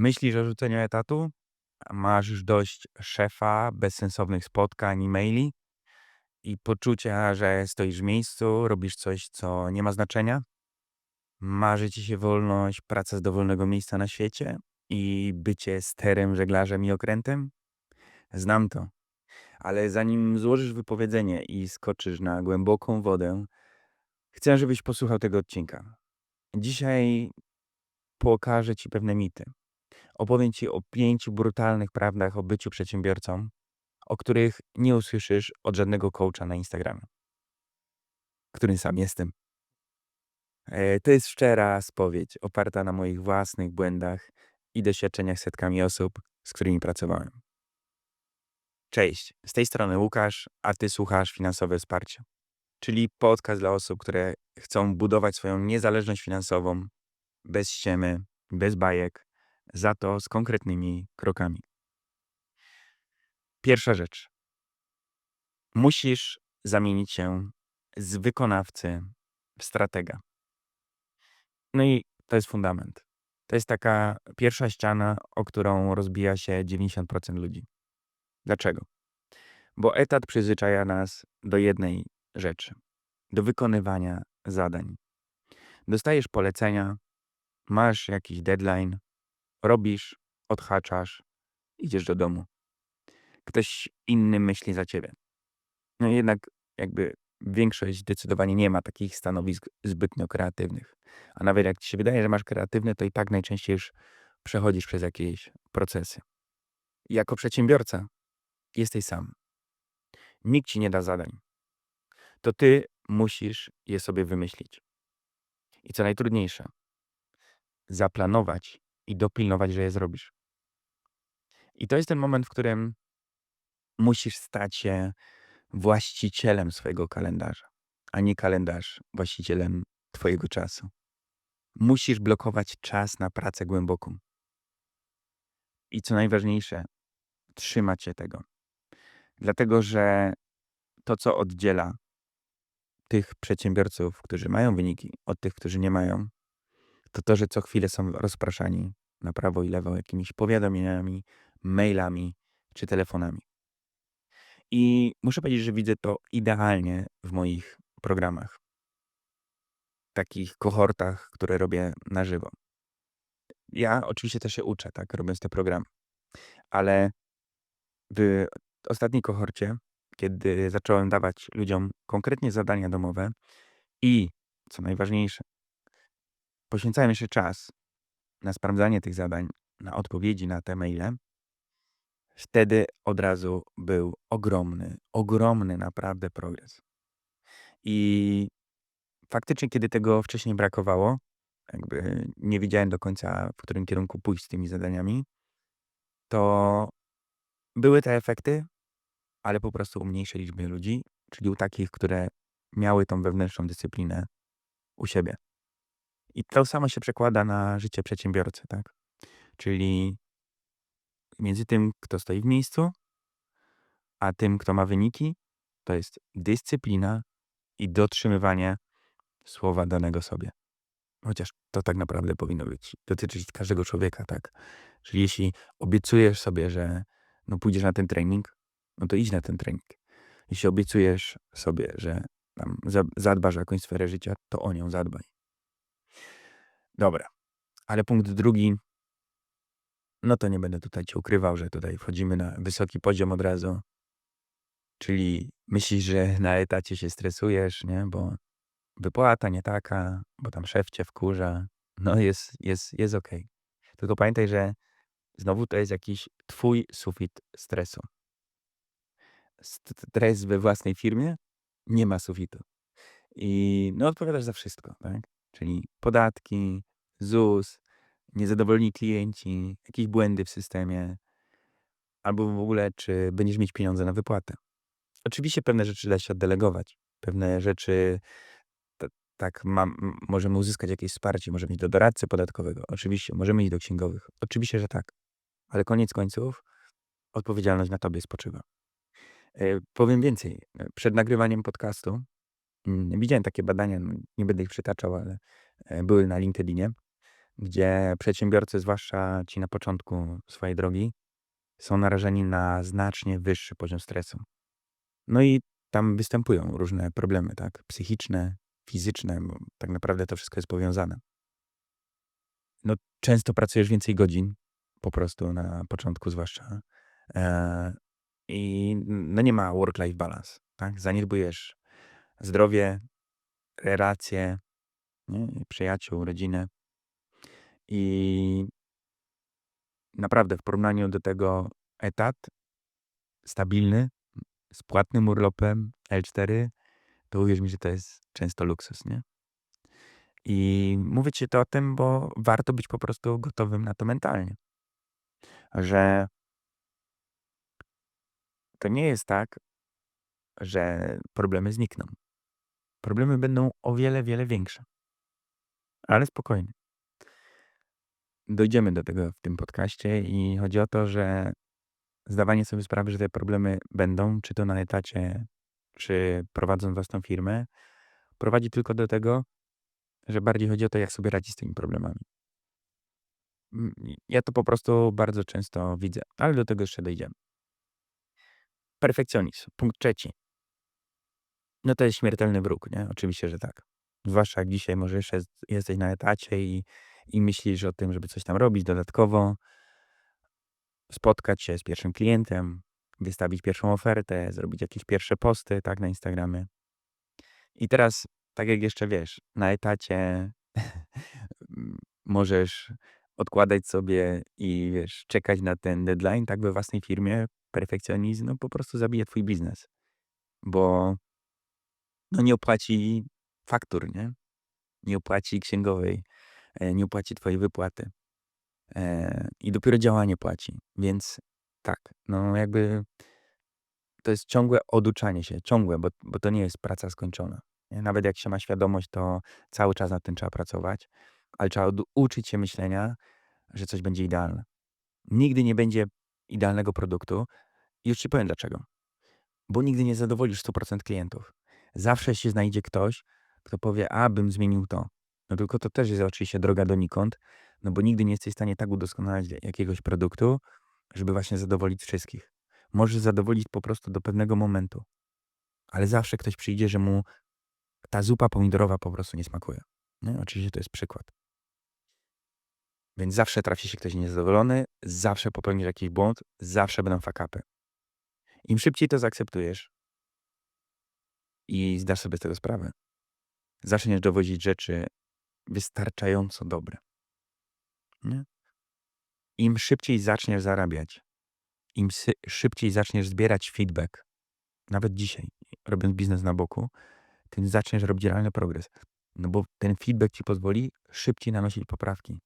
Myślisz o rzuceniu etatu? Masz już dość szefa, bezsensownych spotkań i maili i poczucia, że stoisz w miejscu, robisz coś, co nie ma znaczenia? Marzy ci się wolność, praca z dowolnego miejsca na świecie i bycie sterem, żeglarzem i okrętem? Znam to. Ale zanim złożysz wypowiedzenie i skoczysz na głęboką wodę, chcę, żebyś posłuchał tego odcinka. Dzisiaj pokażę ci pewne mity. Opowiem ci o pięciu brutalnych prawdach o byciu przedsiębiorcą, o których nie usłyszysz od żadnego coacha na Instagramie, którym sam jestem. E, To jest szczera spowiedź, oparta na moich własnych błędach i doświadczeniach setkami osób, z którymi pracowałem. Cześć, z tej strony Łukasz, a ty słuchasz Finansowe Wsparcie, czyli podcast dla osób, które chcą budować swoją niezależność finansową bez ściemy, bez bajek, za to z konkretnymi krokami. Pierwsza rzecz. Musisz zamienić się z wykonawcy w stratega. No i to jest fundament. To jest taka pierwsza ściana, o którą rozbija się 90% ludzi. Dlaczego? Bo etat przyzwyczaja nas do jednej rzeczy do wykonywania zadań. Dostajesz polecenia, masz jakiś deadline, robisz, odhaczasz, idziesz do domu. Ktoś inny myśli za ciebie. No jednak jakby większość zdecydowanie nie ma takich stanowisk zbytnio kreatywnych. A nawet jak ci się wydaje, że masz kreatywne, to i tak najczęściej już przechodzisz przez jakieś procesy. Jako przedsiębiorca jesteś sam. Nikt ci nie da zadań. To ty musisz je sobie wymyślić. I co najtrudniejsze, zaplanować i dopilnować, że je zrobisz. I to jest ten moment, w którym musisz stać się właścicielem swojego kalendarza, a nie kalendarz właścicielem twojego czasu. Musisz blokować czas na pracę głęboką. I co najważniejsze, trzymać się tego. Dlatego, że to, co oddziela tych przedsiębiorców, którzy mają wyniki, od tych, którzy nie mają, to to, że co chwilę są rozpraszani na prawo i lewo jakimiś powiadomieniami, mailami czy telefonami. I muszę powiedzieć, że widzę to idealnie w moich programach. Takich kohortach, które robię na żywo. Ja oczywiście też się uczę, tak, robiąc te programy. Ale w ostatniej kohorcie, kiedy zacząłem dawać ludziom konkretnie zadania domowe i, co najważniejsze, poświęcałem jeszcze czas na sprawdzanie tych zadań, na odpowiedzi na te maile, wtedy od razu był ogromny, ogromny naprawdę progres. I faktycznie, kiedy tego wcześniej brakowało, jakby nie wiedziałem do końca, w którym kierunku pójść z tymi zadaniami, to były te efekty, ale po prostu u mniejszej liczby ludzi, czyli u takich, które miały tą wewnętrzną dyscyplinę u siebie. I to samo się przekłada na życie przedsiębiorcy, tak? Czyli między tym, kto stoi w miejscu, a tym, kto ma wyniki, to jest dyscyplina i dotrzymywanie słowa danego sobie. Chociaż to tak naprawdę powinno być, dotyczyć każdego człowieka, tak? Czyli jeśli obiecujesz sobie, że no pójdziesz na ten trening, no to idź na ten trening. Jeśli obiecujesz sobie, że tam zadbasz o jakąś sferę życia, to o nią zadbaj. Dobra, ale punkt drugi, no to nie będę tutaj cię ukrywał, że tutaj wchodzimy na wysoki poziom od razu. Czyli myślisz, że na etacie się stresujesz, nie? Bo wypłata nie taka, bo tam szef cię wkurza. No jest, jest, jest okej. Okay. Tylko pamiętaj, że znowu to jest jakiś twój sufit stresu. Stres we własnej firmie nie ma sufitu. I no odpowiadasz za wszystko, tak? Czyli podatki, ZUS, niezadowoleni klienci, jakieś błędy w systemie, albo w ogóle, czy będziesz mieć pieniądze na wypłatę. Oczywiście pewne rzeczy da się oddelegować. Pewne rzeczy tak możemy uzyskać jakieś wsparcie, możemy iść do doradcy podatkowego, oczywiście, możemy iść do księgowych, oczywiście, że tak. Ale koniec końców odpowiedzialność na tobie spoczywa. E, powiem więcej. Przed nagrywaniem podcastu mm, widziałem takie badania, no, nie będę ich przytaczał, ale e, były na LinkedInie. gdzie przedsiębiorcy, zwłaszcza ci na początku swojej drogi, są narażeni na znacznie wyższy poziom stresu. No i tam występują różne problemy, tak? Psychiczne, fizyczne, bo tak naprawdę to wszystko jest powiązane. No, często pracujesz więcej godzin, po prostu na początku zwłaszcza. E, I no nie ma work-life balance, tak? Zaniedbujesz zdrowie, relacje, nie? przyjaciół, rodzinę. I naprawdę w porównaniu do tego etat stabilny, z płatnym urlopem L4, to uwierz mi, że to jest często luksus, nie? I mówię ci to o tym, bo warto być po prostu gotowym na to mentalnie. Że to nie jest tak, że problemy znikną. Problemy będą o wiele, wiele większe. Ale spokojnie. Dojdziemy do tego w tym podcaście i chodzi o to, że zdawanie sobie sprawy, że te problemy będą, czy to na etacie, czy prowadząc własną firmę, prowadzi tylko do tego, że bardziej chodzi o to, jak sobie radzić z tymi problemami. Ja to po prostu bardzo często widzę, ale do tego jeszcze dojdziemy. Perfekcjonizm. Punkt trzeci. No to jest śmiertelny wróg, nie? Oczywiście, że tak. Zwłaszcza jak dzisiaj może jeszcze jest- jesteś na etacie i, i myślisz o tym, żeby coś tam robić dodatkowo, spotkać się z pierwszym klientem, wystawić pierwszą ofertę, zrobić jakieś pierwsze posty, tak, na Instagramie. I teraz, tak jak jeszcze wiesz, na etacie możesz odkładać sobie i wiesz, czekać na ten deadline, tak we własnej firmie perfekcjonizm no, po prostu zabije twój biznes. Bo no, nie opłaci faktur, nie? Nie opłaci księgowej, e, nie opłaci twojej wypłaty. E, I dopiero działanie płaci. Więc tak, no jakby to jest ciągłe oduczanie się, ciągłe, bo, bo to nie jest praca skończona. Nawet jak się ma świadomość, to cały czas nad tym trzeba pracować, ale trzeba uczyć się myślenia, że coś będzie idealne. Nigdy nie będzie idealnego produktu. Już ci powiem dlaczego. Bo nigdy nie zadowolisz 100% klientów. Zawsze się znajdzie ktoś, kto powie, a bym zmienił to. No tylko to też jest oczywiście droga donikąd, no bo nigdy nie jesteś w stanie tak udoskonalać jakiegoś produktu, żeby właśnie zadowolić wszystkich. Możesz zadowolić po prostu do pewnego momentu, ale zawsze ktoś przyjdzie, że mu ta zupa pomidorowa po prostu nie smakuje. Nie? Oczywiście to jest przykład. Więc zawsze trafi się ktoś niezadowolony, zawsze popełnisz jakiś błąd, zawsze będą fakapy. Im szybciej to zaakceptujesz i zdasz sobie z tego sprawę, zaczniesz dowozić rzeczy wystarczająco dobre. Nie? Im szybciej zaczniesz zarabiać, im szybciej zaczniesz zbierać feedback, nawet dzisiaj, robiąc biznes na boku, tym zaczniesz robić realny progres. No bo ten feedback ci pozwoli szybciej nanosić poprawki.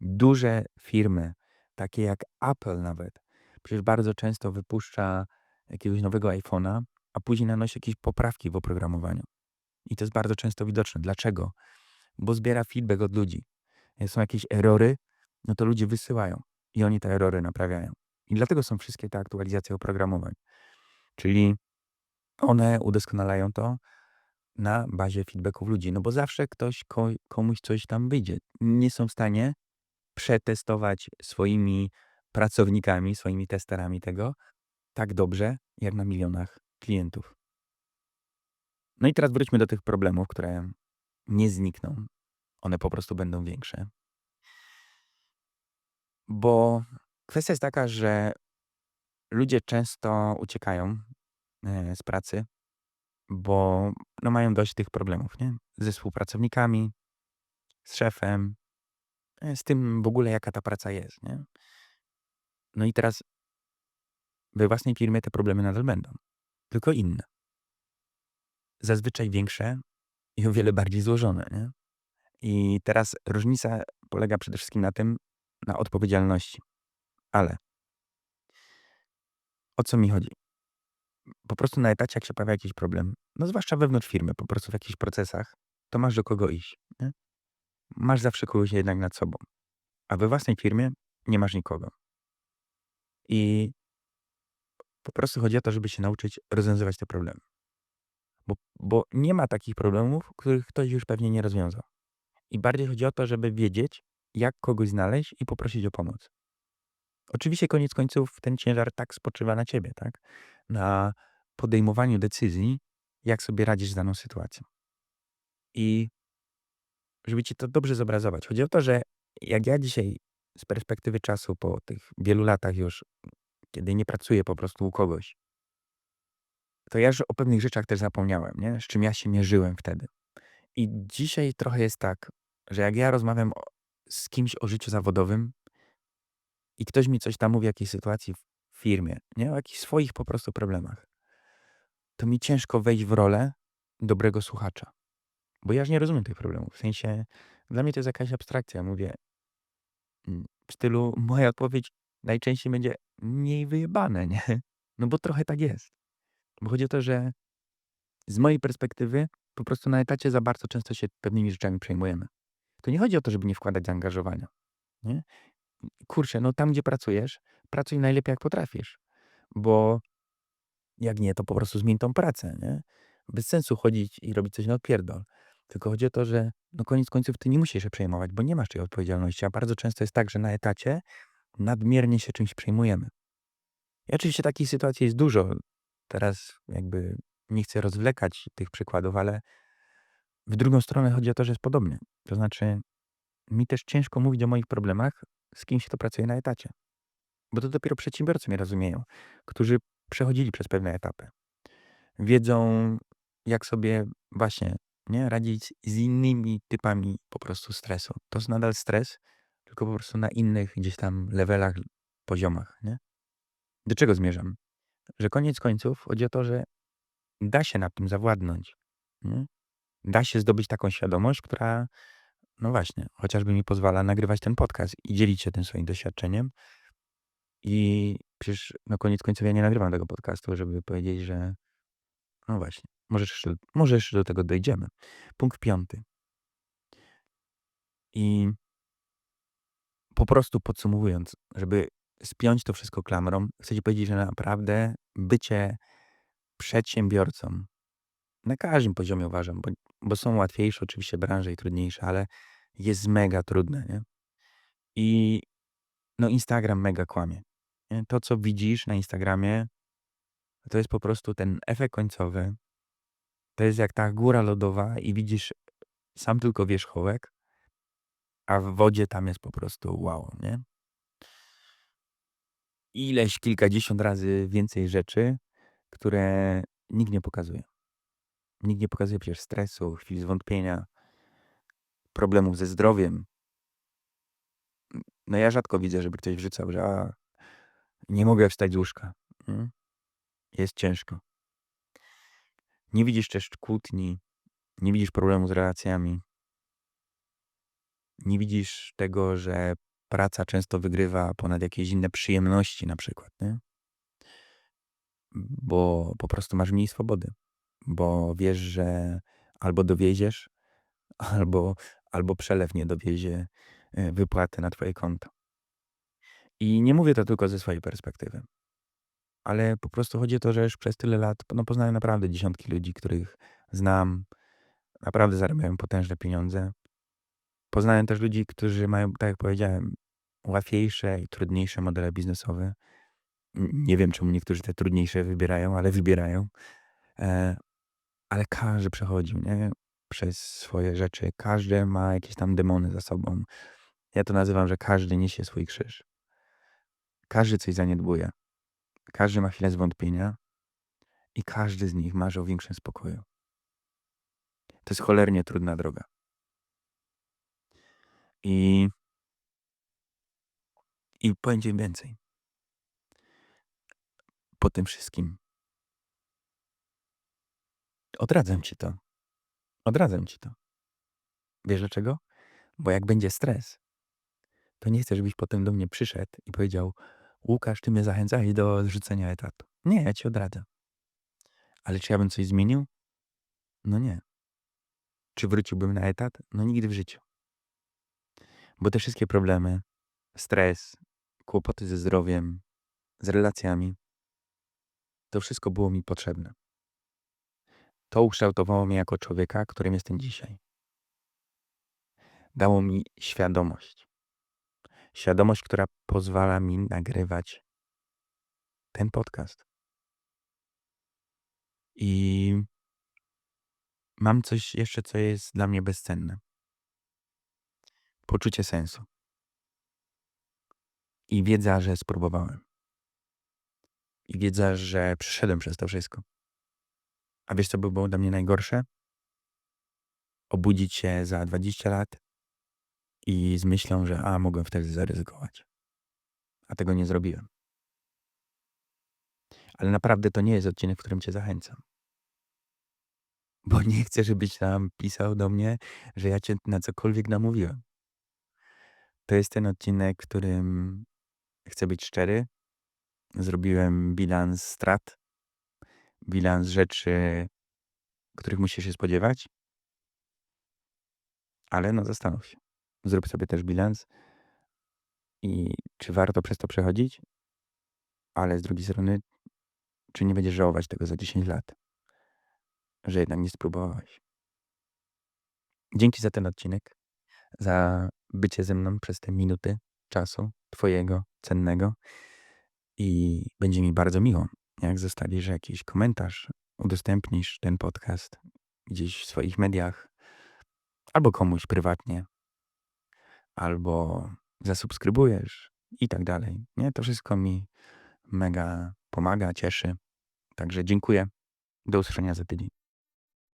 Duże firmy, takie jak Apple nawet, przecież bardzo często wypuszcza jakiegoś nowego iPhone'a, a później nanosi jakieś poprawki w oprogramowaniu. I to jest bardzo często widoczne. Dlaczego? Bo zbiera feedback od ludzi. Jak są jakieś erory, no to ludzie wysyłają i oni te erory naprawiają. I dlatego są wszystkie te aktualizacje oprogramowań. Czyli one udoskonalają to na bazie feedbacków ludzi. No bo zawsze ktoś ko- komuś coś tam wyjdzie. Nie są w stanie przetestować swoimi pracownikami, swoimi testerami tego tak dobrze, jak na milionach klientów. No i teraz wróćmy do tych problemów, które nie znikną. One po prostu będą większe. Bo kwestia jest taka, że ludzie często uciekają e, z pracy, bo no, mają dość tych problemów, nie? Ze współpracownikami, z szefem, e, z tym w ogóle, jaka ta praca jest, nie? No i teraz we własnej firmie te problemy nadal będą, tylko inne. Zazwyczaj większe i o wiele bardziej złożone, nie? I teraz różnica polega przede wszystkim na tym, na odpowiedzialności. Ale o co mi chodzi? Po prostu na etacie, jak się pojawia jakiś problem, no zwłaszcza wewnątrz firmy, po prostu w jakichś procesach, to masz do kogo iść. Nie? Masz zawsze kogoś jednak nad sobą. A we własnej firmie nie masz nikogo. I po prostu chodzi o to, żeby się nauczyć rozwiązywać te problemy. Bo, bo nie ma takich problemów, których ktoś już pewnie nie rozwiązał. I bardziej chodzi o to, żeby wiedzieć, jak kogoś znaleźć i poprosić o pomoc. Oczywiście koniec końców ten ciężar tak spoczywa na ciebie, tak? Na podejmowaniu decyzji, jak sobie radzisz z daną sytuacją. I żeby ci to dobrze zobrazować. Chodzi o to, że jak ja dzisiaj z perspektywy czasu po tych wielu latach już, kiedy nie pracuję po prostu u kogoś, to ja już o pewnych rzeczach też zapomniałem, nie? Z czym ja się mierzyłem wtedy. I dzisiaj trochę jest tak, że jak ja rozmawiam z kimś o życiu zawodowym i ktoś mi coś tam mówi o jakiejś sytuacji w firmie, nie? O jakichś swoich po prostu problemach, to mi ciężko wejść w rolę dobrego słuchacza. Bo ja już nie rozumiem tych problemów. W sensie, dla mnie to jest jakaś abstrakcja. Mówię, mm, w stylu, moja odpowiedź najczęściej będzie mniej wyjebane, nie? No bo trochę tak jest. Bo chodzi o to, że z mojej perspektywy po prostu na etacie za bardzo często się pewnymi rzeczami przejmujemy. To nie chodzi o to, żeby nie wkładać zaangażowania. Nie? Kurczę, no tam, gdzie pracujesz, pracuj najlepiej, jak potrafisz. Bo jak nie, to po prostu zmień tą pracę, nie? Bez sensu chodzić i robić coś na odpierdol. Tylko chodzi o to, że no koniec końców ty nie musisz się przejmować, bo nie masz tej odpowiedzialności. A bardzo często jest tak, że na etacie nadmiernie się czymś przejmujemy. I oczywiście takich sytuacji jest dużo. Teraz jakby nie chcę rozwlekać tych przykładów, ale w drugą stronę chodzi o to, że jest podobnie. To znaczy, mi też ciężko mówić o moich problemach z kimś, kto pracuje na etacie. Bo to dopiero przedsiębiorcy mnie rozumieją, którzy przechodzili przez pewne etapy. Wiedzą, jak sobie właśnie nie, radzić z innymi typami po prostu stresu. To jest nadal stres, tylko po prostu na innych gdzieś tam levelach, poziomach. Nie? Do czego zmierzam? Że koniec końców chodzi o to, że da się nad tym zawładnąć. Nie? Da się zdobyć taką świadomość, która, no właśnie, chociażby mi pozwala nagrywać ten podcast i dzielić się tym swoim doświadczeniem. I przecież, no koniec końców, ja nie nagrywam tego podcastu, żeby powiedzieć, że no właśnie, może jeszcze, może jeszcze do tego dojdziemy. Punkt piąty. I po prostu podsumowując, żeby spiąć to wszystko klamrą, chcę ci powiedzieć, że naprawdę bycie przedsiębiorcą na każdym poziomie uważam, bo, bo są łatwiejsze oczywiście branże i trudniejsze, ale jest mega trudne, nie? I no Instagram mega kłamie. Nie? To, co widzisz na Instagramie, to jest po prostu ten efekt końcowy. To jest jak ta góra lodowa i widzisz sam tylko wierzchołek, a w wodzie tam jest po prostu wow, nie? Ileś kilkadziesiąt razy więcej rzeczy, które nikt nie pokazuje. Nikt nie pokazuje przecież stresu, chwil zwątpienia, problemów ze zdrowiem. No ja rzadko widzę, żeby ktoś wrzucał, że a, nie mogę wstać z łóżka. Hmm? Jest ciężko. Nie widzisz też kłótni, nie widzisz problemu z relacjami. Nie widzisz tego, że praca często wygrywa ponad jakieś inne przyjemności na przykład, nie? Bo po prostu masz mniej swobody. Bo wiesz, że albo dowieziesz, albo, albo przelew nie dowiezie e, wypłaty na twoje konto. I nie mówię to tylko ze swojej perspektywy ale po prostu chodzi o to, że już przez tyle lat no, poznałem naprawdę dziesiątki ludzi, których znam, naprawdę zarabiają potężne pieniądze. Poznałem też ludzi, którzy mają, tak jak powiedziałem, łatwiejsze i trudniejsze modele biznesowe. Nie wiem, czemu niektórzy te trudniejsze wybierają, ale wybierają. E, ale każdy przechodził nie? przez swoje rzeczy. Każdy ma jakieś tam demony za sobą. Ja to nazywam, że każdy niesie swój krzyż. Każdy coś zaniedbuje. Każdy ma chwilę zwątpienia i każdy z nich marzy o większym spokoju. To jest cholernie trudna droga. I, i powiem więcej. Po tym wszystkim odradzam ci to. Odradzam ci to. Wiesz dlaczego? Bo jak będzie stres, to nie chcę, żebyś potem do mnie przyszedł i powiedział: Łukasz, ty mnie zachęcałeś do zrzucenia etatu. Nie, ja ci odradzam. Ale czy ja bym coś zmienił? No nie. Czy wróciłbym na etat? No nigdy w życiu. Bo te wszystkie problemy, stres, kłopoty ze zdrowiem, z relacjami, to wszystko było mi potrzebne. To ukształtowało mnie jako człowieka, którym jestem dzisiaj. Dało mi świadomość. Świadomość, która pozwala mi nagrywać ten podcast. I mam coś jeszcze, co jest dla mnie bezcenne. Poczucie sensu. I wiedza, że spróbowałem. I wiedza, że przeszedłem przez to wszystko. A wiesz, co by było dla mnie najgorsze? Obudzić się za 20 lat i z myślą, że a, mogłem wtedy zaryzykować. A tego nie zrobiłem. Ale naprawdę to nie jest odcinek, w którym cię zachęcam. Bo nie chcę, żebyś tam pisał do mnie, że ja cię na cokolwiek namówiłem. To jest ten odcinek, w którym chcę być szczery. Zrobiłem bilans strat, bilans rzeczy, których musisz się spodziewać. Ale no zastanów się. Zrób sobie też bilans. I czy warto przez to przechodzić? Ale z drugiej strony, czy nie będziesz żałować tego za 10 lat? Że jednak nie spróbowałeś. Dzięki za ten odcinek, za bycie ze mną przez te minuty czasu twojego cennego. I będzie mi bardzo miło, jak zostawisz jakiś komentarz, udostępnisz ten podcast gdzieś w swoich mediach, albo komuś prywatnie, albo zasubskrybujesz i tak dalej. Nie, to wszystko mi mega pomaga, cieszy. Także dziękuję. Do usłyszenia za tydzień.